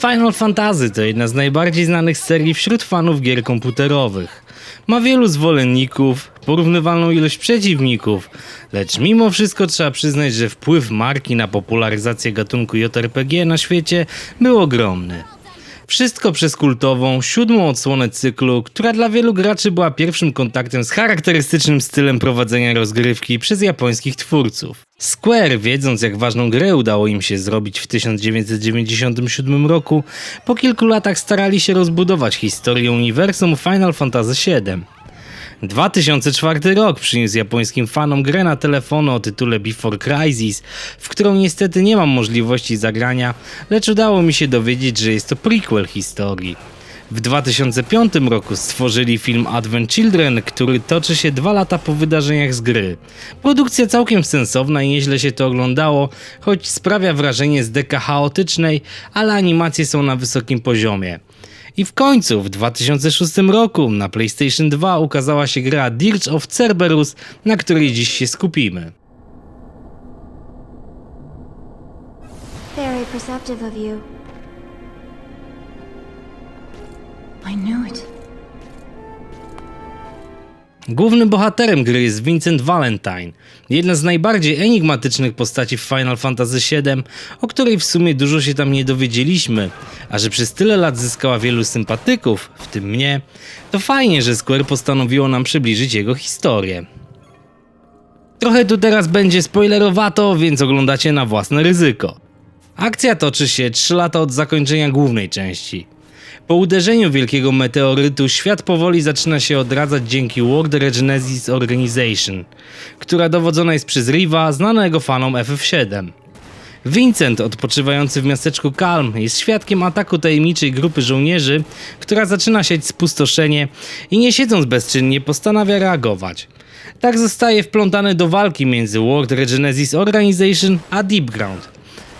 Final Fantasy to jedna z najbardziej znanych serii wśród fanów gier komputerowych. Ma wielu zwolenników, porównywalną ilość przeciwników, lecz mimo wszystko trzeba przyznać, że wpływ marki na popularyzację gatunku JRPG na świecie był ogromny. Wszystko przez kultową, siódmą odsłonę cyklu, która dla wielu graczy była pierwszym kontaktem z charakterystycznym stylem prowadzenia rozgrywki przez japońskich twórców. Square, wiedząc jak ważną grę udało im się zrobić w 1997 roku, po kilku latach starali się rozbudować historię uniwersum Final Fantasy VII. 2004 rok przyniósł japońskim fanom grę na telefony o tytule Before Crisis, w którą niestety nie mam możliwości zagrania, lecz udało mi się dowiedzieć, że jest to prequel historii. W 2005 roku stworzyli film Advent Children, który toczy się dwa lata po wydarzeniach z gry. Produkcja całkiem sensowna i nieźle się to oglądało, choć sprawia wrażenie z deka chaotycznej, ale animacje są na wysokim poziomie. I w końcu w 2006 roku na PlayStation 2 ukazała się gra Dirge of Cerberus, na której dziś się skupimy. Very perceptive of you. Głównym bohaterem gry jest Vincent Valentine, jedna z najbardziej enigmatycznych postaci w Final Fantasy VII, o której w sumie dużo się tam nie dowiedzieliśmy, a że przez tyle lat zyskała wielu sympatyków, w tym mnie, to fajnie, że Square postanowiło nam przybliżyć jego historię. Trochę tu teraz będzie spoilerowato, więc oglądacie na własne ryzyko. Akcja toczy się 3 lata od zakończenia głównej części. Po uderzeniu wielkiego meteorytu świat powoli zaczyna się odradzać dzięki World Regenesis Organization, która dowodzona jest przez Riva, znanego fanom FF7. Vincent, odpoczywający w miasteczku Kalm, jest świadkiem ataku tajemniczej grupy żołnierzy, która zaczyna siać spustoszenie i nie siedząc bezczynnie postanawia reagować. Tak zostaje wplątany do walki między World Regenesis Organization a Deep Ground,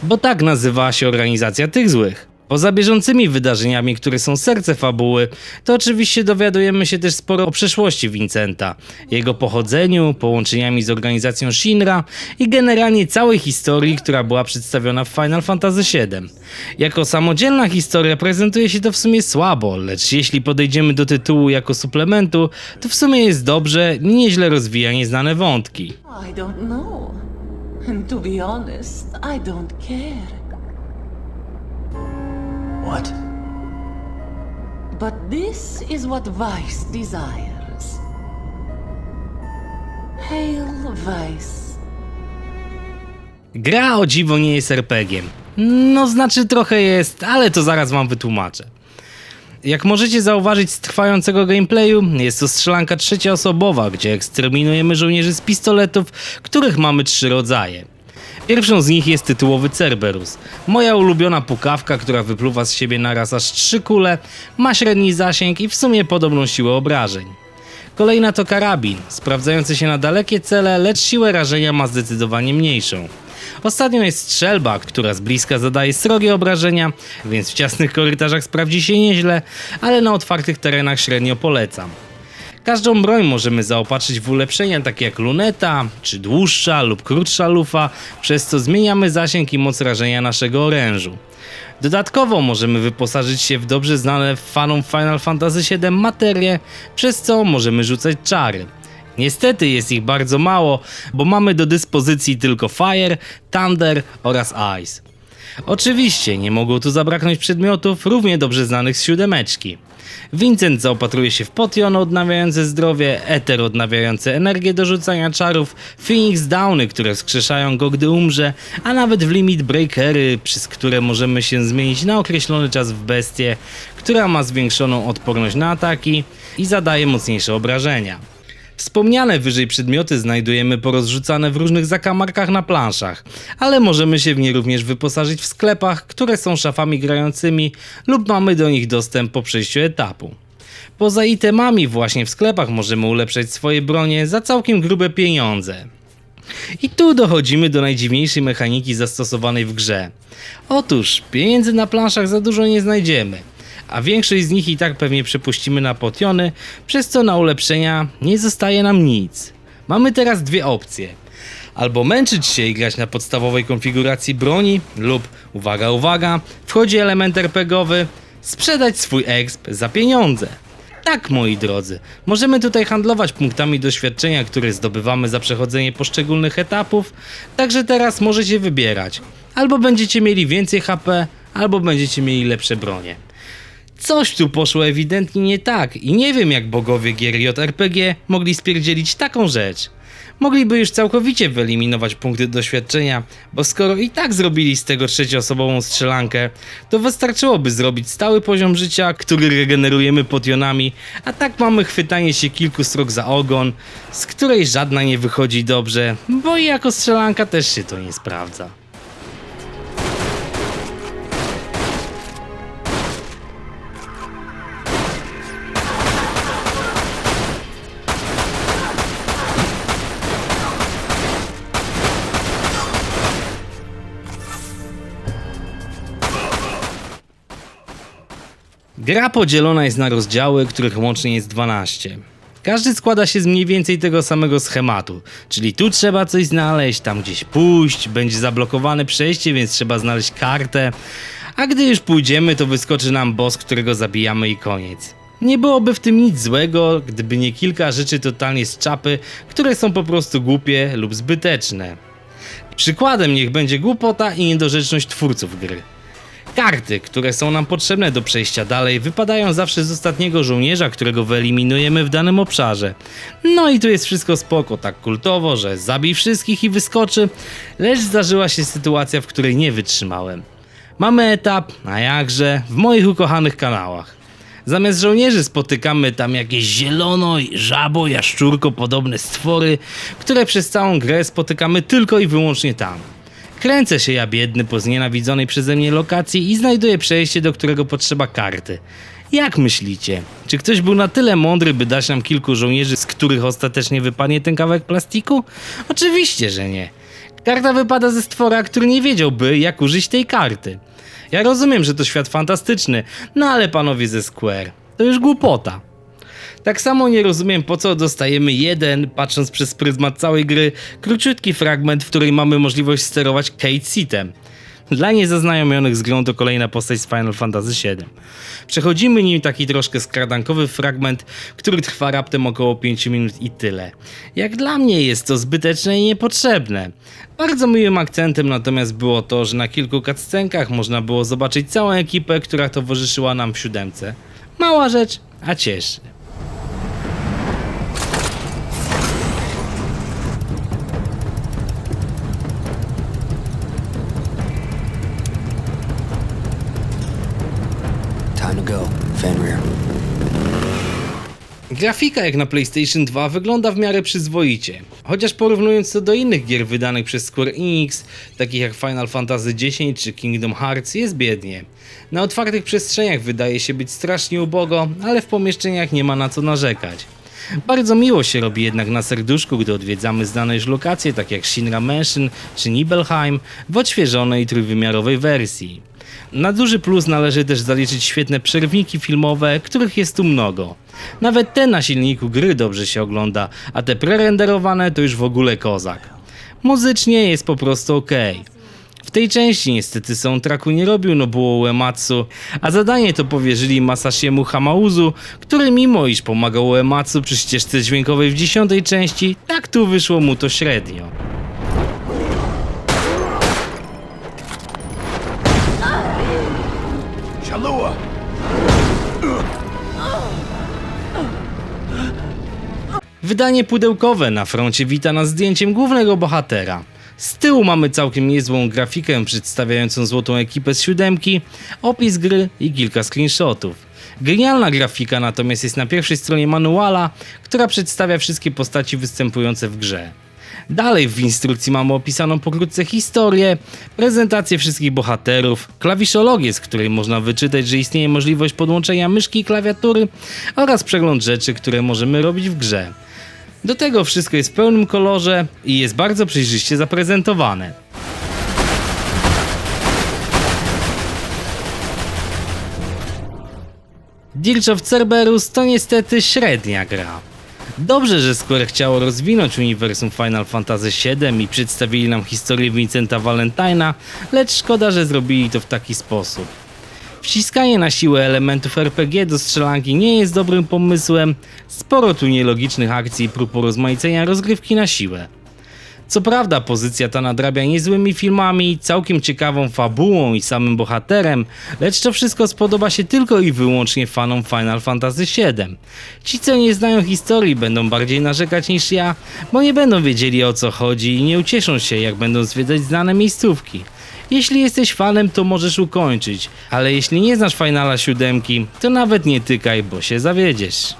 bo tak nazywała się organizacja tych złych. Poza bieżącymi wydarzeniami, które są serce fabuły, to oczywiście dowiadujemy się też sporo o przeszłości Vincenta, jego pochodzeniu, połączeniami z organizacją Shinra i generalnie całej historii, która była przedstawiona w Final Fantasy VII. Jako samodzielna historia prezentuje się to w sumie słabo, lecz jeśli podejdziemy do tytułu jako suplementu, to w sumie jest dobrze, nieźle rozwija nieznane wątki. I don't know. And to be honest, I don't care. What? But this is what Vice desires. Hail Vice. Gra o dziwo nie jest RPG-iem. No znaczy trochę jest, ale to zaraz wam wytłumaczę. Jak możecie zauważyć z trwającego gameplayu, jest to strzelanka trzecioosobowa, gdzie eksterminujemy żołnierzy z pistoletów, których mamy trzy rodzaje. Pierwszą z nich jest tytułowy Cerberus. Moja ulubiona pukawka, która wypluwa z siebie naraz aż trzy kule, ma średni zasięg i w sumie podobną siłę obrażeń. Kolejna to karabin, sprawdzający się na dalekie cele, lecz siłę rażenia ma zdecydowanie mniejszą. Ostatnią jest strzelba, która z bliska zadaje srogie obrażenia, więc w ciasnych korytarzach sprawdzi się nieźle, ale na otwartych terenach średnio polecam. Każdą broń możemy zaopatrzyć w ulepszenia takie jak luneta, czy dłuższa lub krótsza lufa, przez co zmieniamy zasięg i moc rażenia naszego orężu. Dodatkowo możemy wyposażyć się w dobrze znane fanom Final Fantasy VII materie, przez co możemy rzucać czary. Niestety jest ich bardzo mało, bo mamy do dyspozycji tylko Fire, Thunder oraz Ice. Oczywiście nie mogło tu zabraknąć przedmiotów równie dobrze znanych z siódemeczki. Vincent zaopatruje się w potion odnawiające zdrowie, Eter odnawiający energię do rzucania czarów, Phoenix Downy, które wskrzeszają go gdy umrze, a nawet w Limit Breakery, przez które możemy się zmienić na określony czas w bestię, która ma zwiększoną odporność na ataki i zadaje mocniejsze obrażenia. Wspomniane wyżej przedmioty znajdujemy porozrzucane w różnych zakamarkach na planszach, ale możemy się w nie również wyposażyć w sklepach, które są szafami grającymi lub mamy do nich dostęp po przejściu etapu. Poza itemami właśnie w sklepach możemy ulepszać swoje bronie za całkiem grube pieniądze. I tu dochodzimy do najdziwniejszej mechaniki zastosowanej w grze. Otóż pieniędzy na planszach za dużo nie znajdziemy, a większość z nich i tak pewnie przepuścimy na potiony, przez co na ulepszenia nie zostaje nam nic. Mamy teraz dwie opcje. Albo męczyć się i grać na podstawowej konfiguracji broni, lub, uwaga, uwaga, wchodzi element RPGowy, sprzedać swój exp za pieniądze. Tak, moi drodzy, możemy tutaj handlować punktami doświadczenia, które zdobywamy za przechodzenie poszczególnych etapów, także teraz możecie wybierać. Albo będziecie mieli więcej HP, albo będziecie mieli lepsze bronie. Coś tu poszło ewidentnie nie tak i nie wiem jak bogowie gier JRPG mogli spierdzielić taką rzecz. Mogliby już całkowicie wyeliminować punkty doświadczenia, bo skoro i tak zrobili z tego trzecioosobową strzelankę, to wystarczyłoby zrobić stały poziom życia, który regenerujemy potionami, a tak mamy chwytanie się kilku strok za ogon, z której żadna nie wychodzi dobrze, bo i jako strzelanka też się to nie sprawdza. Gra podzielona jest na rozdziały, których łącznie jest 12. Każdy składa się z mniej więcej tego samego schematu, czyli tu trzeba coś znaleźć, tam gdzieś pójść, będzie zablokowane przejście, więc trzeba znaleźć kartę, a gdy już pójdziemy, to wyskoczy nam boss, którego zabijamy i koniec. Nie byłoby w tym nic złego, gdyby nie kilka rzeczy totalnie z czapy, które są po prostu głupie lub zbyteczne. Przykładem niech będzie głupota i niedorzeczność twórców gry. Karty, które są nam potrzebne do przejścia dalej, wypadają zawsze z ostatniego żołnierza, którego wyeliminujemy w danym obszarze. No i tu jest wszystko spoko, tak kultowo, że zabij wszystkich i wyskoczy, lecz zdarzyła się sytuacja, w której nie wytrzymałem. Mamy etap, a jakże, w moich ukochanych kanałach. Zamiast żołnierzy spotykamy tam jakieś zielono, żabo, jaszczurko podobne stwory, które przez całą grę spotykamy tylko i wyłącznie tam. Kręcę się ja biedny po znienawidzonej przeze mnie lokacji i znajduję przejście, do którego potrzeba karty. Jak myślicie? Czy ktoś był na tyle mądry, by dać nam kilku żołnierzy, z których ostatecznie wypadnie ten kawałek plastiku? Oczywiście, że nie. Karta wypada ze stwora, który nie wiedziałby, jak użyć tej karty. Ja rozumiem, że to świat fantastyczny, no ale panowie ze Square, to już głupota. Tak samo nie rozumiem, po co dostajemy jeden, patrząc przez pryzmat całej gry, króciutki fragment, w której mamy możliwość sterować Kate Sitem. Dla niezaznajomionych z grą to kolejna postać z Final Fantasy VII. Przechodzimy nim taki troszkę skradankowy fragment, który trwa raptem około 5 minut i tyle. Jak dla mnie jest to zbyteczne i niepotrzebne. Bardzo miłym akcentem natomiast było to, że na kilku cutscenkach można było zobaczyć całą ekipę, która towarzyszyła nam w siódemce. Mała rzecz, a cieszy. Grafika jak na PlayStation 2 wygląda w miarę przyzwoicie, chociaż porównując to do innych gier wydanych przez Square Enix, takich jak Final Fantasy X czy Kingdom Hearts, jest biednie. Na otwartych przestrzeniach wydaje się być strasznie ubogo, ale w pomieszczeniach nie ma na co narzekać. Bardzo miło się robi jednak na serduszku, gdy odwiedzamy znane już lokacje, tak jak Shinra Mansion czy Nibelheim w odświeżonej trójwymiarowej wersji. Na duży plus należy też zaliczyć świetne przerwniki filmowe, których jest tu mnogo. Nawet te na silniku gry dobrze się ogląda, a te prerenderowane to już w ogóle kozak. Muzycznie jest po prostu ok. W tej części niestety soundtracku nie robił Nobuo Uematsu, a zadanie to powierzyli Masashiemu Hamauzu, który mimo iż pomagał Uematsu przy ścieżce dźwiękowej w dziesiątej części, tak tu wyszło mu to średnio. Wydanie pudełkowe na froncie wita nas zdjęciem głównego bohatera. Z tyłu mamy całkiem niezłą grafikę przedstawiającą złotą ekipę z siódemki, opis gry i kilka screenshotów. Genialna grafika natomiast jest na pierwszej stronie manuala, która przedstawia wszystkie postaci występujące w grze. Dalej w instrukcji mamy opisaną pokrótce historię, prezentację wszystkich bohaterów, klawiszologię, z której można wyczytać, że istnieje możliwość podłączenia myszki i klawiatury oraz przegląd rzeczy, które możemy robić w grze. Do tego wszystko jest w pełnym kolorze i jest bardzo przejrzyście zaprezentowane. Dirge of Cerberus to niestety średnia gra. Dobrze, że Square chciało rozwinąć uniwersum Final Fantasy VII i przedstawili nam historię Vincenta Valentina, lecz szkoda, że zrobili to w taki sposób. Wciskanie na siłę elementów RPG do strzelanki nie jest dobrym pomysłem, sporo tu nielogicznych akcji i prób urozmaicenia rozgrywki na siłę. Co prawda pozycja ta nadrabia niezłymi filmami, całkiem ciekawą fabułą i samym bohaterem, lecz to wszystko spodoba się tylko i wyłącznie fanom Final Fantasy VII. Ci co nie znają historii będą bardziej narzekać niż ja, bo nie będą wiedzieli o co chodzi i nie ucieszą się jak będą zwiedzać znane miejscówki. Jeśli jesteś fanem to możesz ukończyć, ale jeśli nie znasz Finala siódemki, to nawet nie tykaj, bo się zawiedziesz.